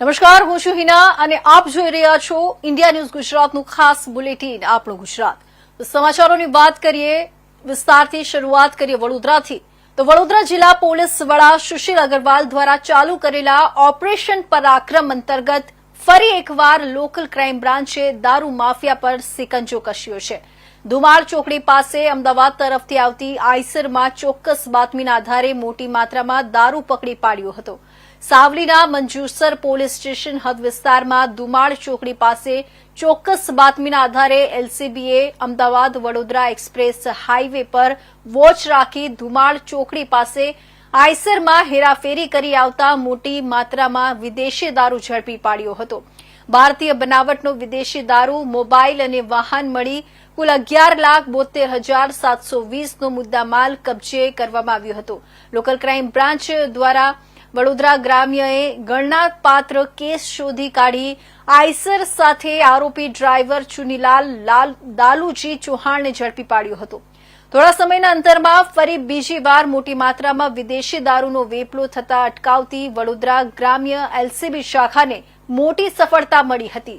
નમસ્કાર, હું છું હિના અને આપ જોઈ રહ્યા છો ઇન્ડિયા ન્યૂઝ ગુજરાતનું ખાસ બુલેટિન, આપણું ગુજરાત. સમાચારોની વાત કરીએ, વિસ્તારથી શરૂઆત કરીએ વડોદરાથી. તો વડોદરા જિલ્લા પોલીસ વડા સુશીલ અગ્રવાલ દ્વારા ચાલુ કરેલા ઓપરેશન પરાક્રમ અંતર્ગત ફરી એકવાર લોકલ ક્રાઇમ બ્રાન્ચે દારૂ માફિયા પર સિકંજો કસ્યો છે. ધુમાળ ચોકડી પાસે અમદાવાદ તરફથી આવતી આઈસરમાં ચોક્કસ બાતમીના આધારે મોટી માત્રામાં દારૂ પકડી પાડ્યો હતો. સાવલીના મંજુસર પોલીસ સ્ટેશન હદ વિસ્તારમાં ધુમાળ ચોકડી પાસે ચોક્કસ બાતમીના આધારે એલસીબીએ અમદાવાદ વડોદરા એક્સપ્રેસ હાઈવે પર વોચ રાખી ધુમાળ ચોકડી પાસે આઈસરમાં હેરાફેરી કરી આવતા મોટી માત્રામાં વિદેશી દારૂ ઝડપી પાડ્યો હતો. ભારતીય બનાવટનો વિદેશી દારૂ, મોબાઈલ અને વાહન મળી કુલ અગિયાર લાખ બોતેર હજાર સાતસો વીસનો મુદ્દામાલ કબજે કરવામાં આવ્યો હતો. લોકલ ક્રાઇમ બ્રાન્ચ દ્વારા વડોદરા ગ્રામ્યએ ગણનાપાત્ર કેસ શોધી કાઢી આઈસર સાથે આરોપી ડ્રાઈવર ચુનીલાલ લાલ દાલુજી ચૌહાણને ઝડપી પાડ્યો હતો. થોડા સમયના અંતરમાં ફરી બીજી વાર મોટી માત્રામાં વિદેશી દારૂનો વેપલો થતા અટકાવતી વડોદરા ગ્રામ્ય એલસીબી શાખાને મોટી સફળતા મળી હતી.